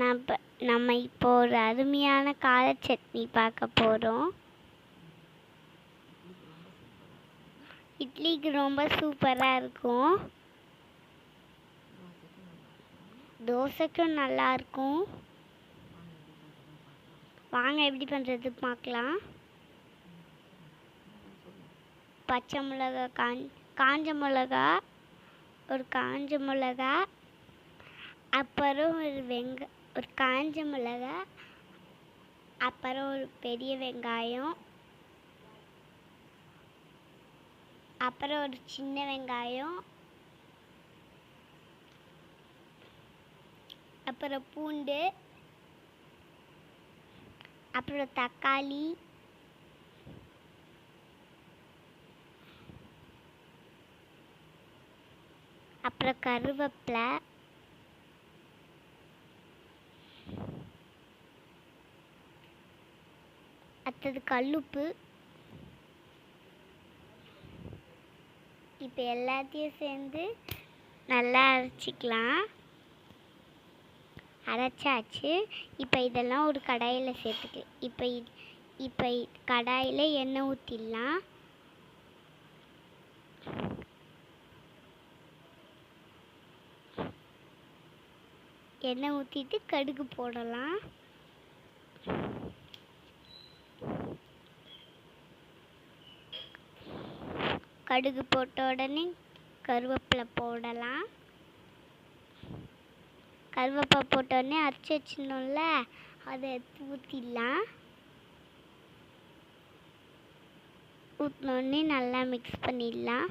நம்ம நம்ம இப்போ ஒரு அருமையான கார சட்னி பார்க்க போகிறோம் இட்லிக்கு ரொம்ப சூப்பராக இருக்கும். தோசைக்கும் நல்லா இருக்கும். வாங்க எப்படி பண்ணுறது பார்க்கலாம். பச்சை மிளகா காஞ் காஞ்ச மிளகா ஒரு காஞ்ச மிளகா அப்புறம் ஒரு வெங்க ஒரு காஞ்ச மிளகா அப்புறம் ஒரு பெரிய வெங்காயம் அப்புறம் ஒரு சின்ன வெங்காயம் அப்புறம் பூண்டு அப்புறம் தக்காளி அப்புறம் கருவேப்பிலை அடுத்தது கல்லுப்பு. இப்போ எல்லாத்தையும் சேர்ந்து நல்லா அரைச்சிக்கலாம். அரைச்சாச்சு. இப்போ இதெல்லாம் ஒரு கடாயில் சேர்த்துக்கு இப்போ இப்போ கடாயில் எண்ணெய் ஊற்றிடலாம் எண்ணெய் ஊற்றிட்டு கடுகு போடலாம். கடுகு போட்ட உடனே கருவேப்பிலை போடலாம். கருவேப்பிலை போட்ட உடனே அரைச்சி வச்சிடணும்ல அதை எடுத்து ஊற்றிடலாம் ஊற்றினோடனே நல்லா மிக்ஸ் பண்ணிடலாம்.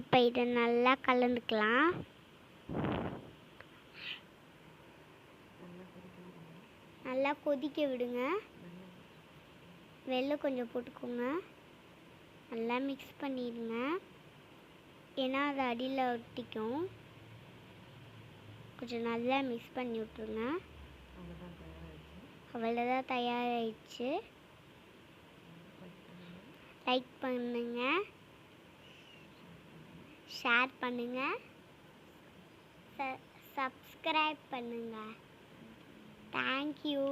இப்போ இதை நல்லா கலந்துக்கலாம். நல்லா கொதிக்க விடுங்க. வெள்ளை கொஞ்சம் போட்டுக்கோங்க. நல்லா மிக்ஸ் பண்ணிடுங்க. ஏன்னா அது அடியில் ஒட்டிக்கும். கொஞ்சம் நல்லா மிக்ஸ் பண்ணி விட்ருங்க அவ்வளோதான் தயாராகிடுச்சு லைக் பண்ணுங்க. ஷேர் பண்ணுங்க. சப்ஸ்கிரைப் பண்ணுங்க தேங்க்யூ